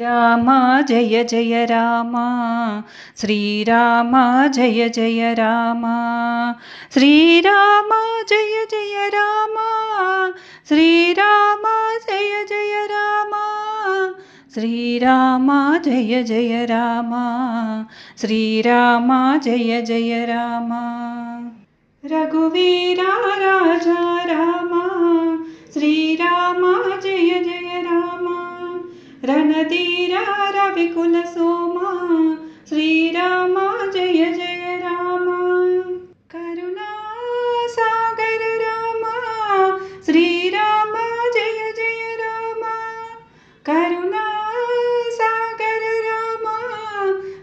రామ జయ జయ రామ. శ్రీరామ జయ జయ రామ. శ్రీరామ జయ జయ రామ. శ్రీరామ జయ జయ రామ. శ్రీరామ జయ జయ రామ. శ్రీరామ జయ జయ రామ. రఘువీరా రణధీరా రవికుల సోమ శ్రీరామ జయ జయ రామ కరుణా సాగర రామ శ్రీరామ జయ జయ రామ కరుణా సాగర రామ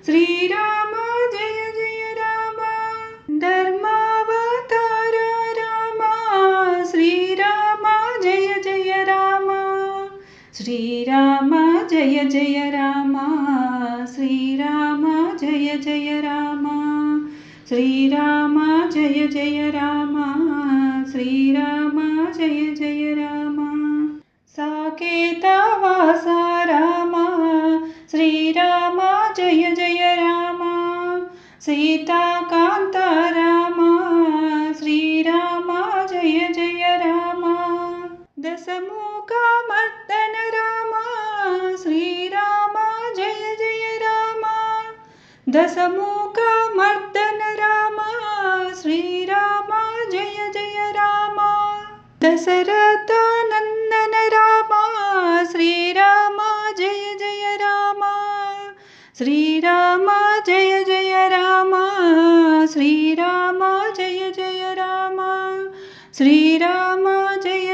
శ్రీరామ జయ జయ రామ శ్రీరామ జయ జయ రామ శ్రీరామ జయ జయ రామ శ్రీరామ జయ జయ రామ శ్రీరామ జయ జయ రామ. సాకేతవాస రామ శ్రీరామ జయ జయ రామ సీతాకాంత రామ దశముఖమర్దన రామ శ్రీరామ జయ జయ రామ దశముఖమర్దన రామ శ్రీరామ జయ జయ రామ దశరథ నందన రామ శ్రీరామ జయ జయ రామ శ్రీరామ జయ జయ రామ శ్రీరామ జయ జయ రామ శ్రీరామ జయ